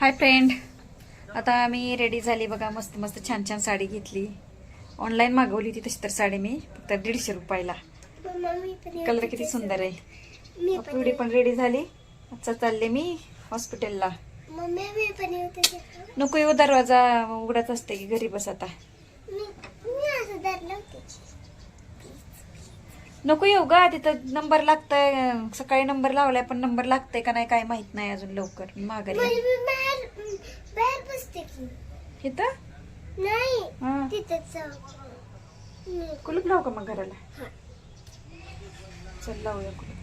Hi friend आता आम्ही ready झाली बघा मस्त मस्त छान छान साडी घेतली. ऑनलाईन मागवली होती तशी तर साडी मी फक्त दीडशे रुपयाला. कलर किती सुंदर आहे. मी पिवडी पण रेडी झाली. आता चालले मी हॉस्पिटलला मी नको येऊ दरवाजा उघडत असते की घरी बस आता मी मी असं धरलं होते नको येऊ गा तिथं नंबर लागतंय सकाळी नंबर लावलाय पण नंबर लागतंय का नाही काय माहीत नाही अजून लवकर. माघारी मी बाहेर बाहेर बसते की. इथं? नाही हा. तिथंच जाऊ. कुलूप लावू का मग घराला? हा. चल लावूया कुलूप.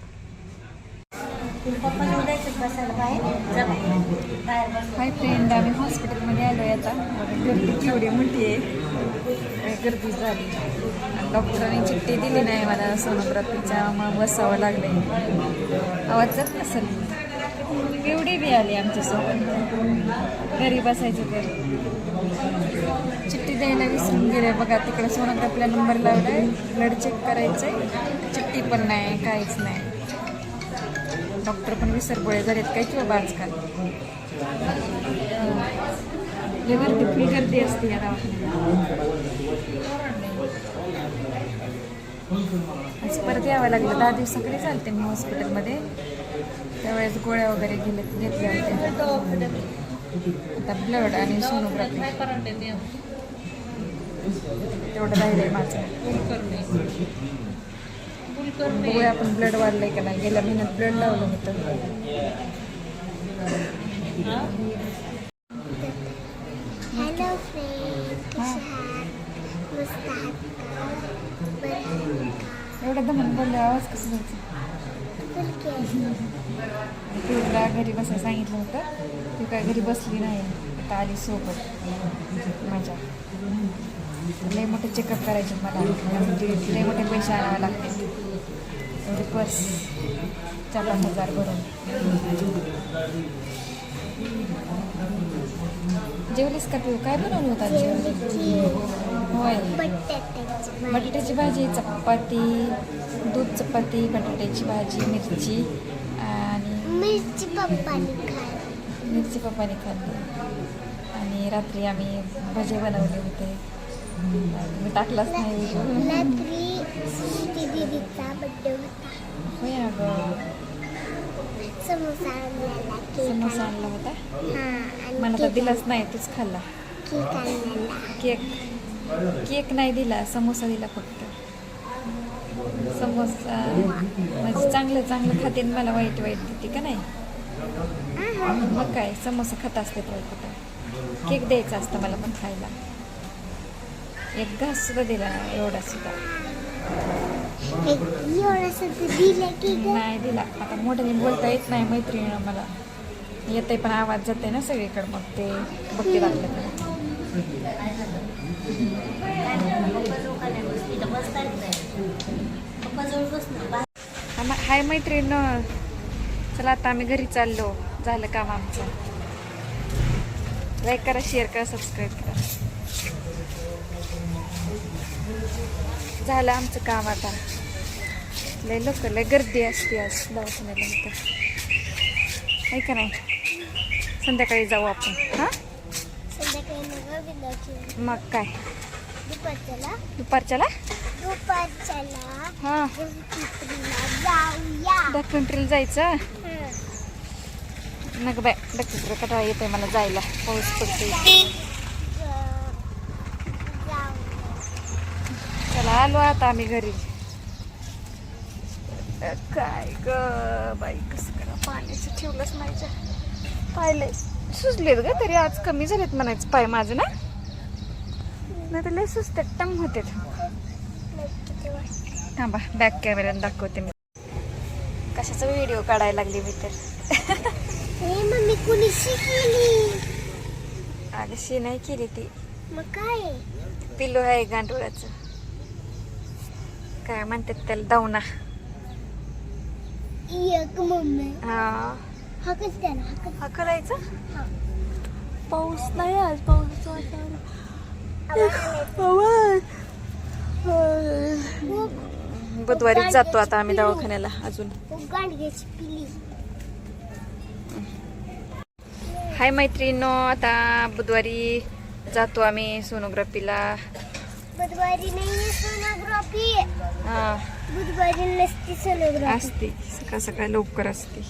हाय फ्रेंड आम्ही हॉस्पिटलमध्ये आलो आहे आता. गर्दी केवढी मोठी आहे. गर्दी झाली. डॉक्टरांनी चिठ्ठी दिली नाही मला सोनोग्राफीच्या मग बसावं लागलं आवाज जात नसेल एवढी बी आली आमच्यासोबत. घरी बसायची तर. चिठ्ठी द्यायला विसरून गेले. बघा तिकडे सोनोग्राफीला नंबर लावलाय. ब्लड चेक करायचंय. चिठ्ठी पण नाही काहीच नाही. डॉक्टर पण विसरपोळे झालेत काय किंवा आजकाल लेवर गर्दी गर्दी असते या दवाखान्यात. आज परत यावं लागलं. दहा दिवसाकडे चालते मी हॉस्पिटलमध्ये. त्यावेळेस गोळ्या वगैरे गेले घेतल्या होत्या. आता ब्लड आणि सोनोग्राफी. तेवढं राहिलंय माझं. बघूया आपण ब्लड वाढलंय का नाही. गेल्या महिन्यात ब्लड लावलं होतं. हॅलो? एवढं दमन बोलले आवाज कसं जायचं? तुला घरी बसायला सांगितलं होतं. ती काय घरी बसली नाही. आता आली सोबत. माझ्या. लय मोठे चेकअप करायचे मला. म्हणजे लय मोठे पैसे आणावे लागते एवढी पर्स चार पाच हजार भरून. जेवलीस का पिऊ काय बनवलं होतं होय. बटाट्याची भाजी चपाती दूध चपाती बटाट्याची भाजी मिरची आणि मिरची पप्पानी मिरची पप्पाने खाल्ली. आणि रात्री आम्ही भजे बनवले होते. मी टाकलाच नाही. दीदीचा बड्डे होता होय अगं. समोसा आणलेला केक समोसा आणला होता. हा मला तर दिलाच नाही तूच खाल्ला. केक. केक केक नाही दिला समोसा दिला फक्त. समोसा म्हणजे चांगलं चांगलं खाते मला वाईट वाईट देते का नाही. मग काय समोसा खात असते तर कुठं केक द्यायचा असतं मला पण खायला. एक घास सुद्धा दिला नाही एवढा सुद्धा नाही दिला. आता मोठ्याने बोलता येत नाही मैत्रिणीनं मला. येते पण आवाज जाते ना सगळीकडे. मग ते बघते लागलं हाय मैत्रीण. चला आता आम्ही घरी चाललो. झालं काम आमचं. लाईक करा शेअर करा सबस्क्राईब करा. झालं आमचं काम आता. लय लोक लय गर्दी असते आज दवाखान्याला इथं. आहे का नाही? संध्याकाळी जाऊ आपण. हां? संध्याकाळी मग काय? दुपारच्याला? दुपारच्याला? दुपारच्याला हां. जायचं. नग बाय डॉक्टर कटाळा येते मला जायला. पाऊस पडते आलो आता आम्ही घरी. काय ग बाई कसं करा पाण्याचं ठेवलंच नाही. पायलंय सुजलेत ग तरी आज कमी झालेत म्हणायचं पाय माझं ना. नाही तर लय सुचते टम होते? थांबा बॅक कॅमेऱ्यानं दाखवते मी. कशाचा व्हिडिओ काढायला लागली मी तर. मम्मी कुणी शिकली? अगशी नाही केली ती. मग काय? पिल्लू आहे गांडोळाचं. काय म्हणतात त्याला दावना हा करायचा. पाऊस नाही आज पाऊस बुधवारीच जातो आता आम्ही दवाखान्याला अजून. हाय मैत्रिणींनो आता बुधवारी जातो आम्ही सोनोग्राफीला. बुधवारी नाही सोनोग्राफी. हा. बुधवारी नसती सोनोग्राफी. असते. सकाळ सकाळ लवकर असते.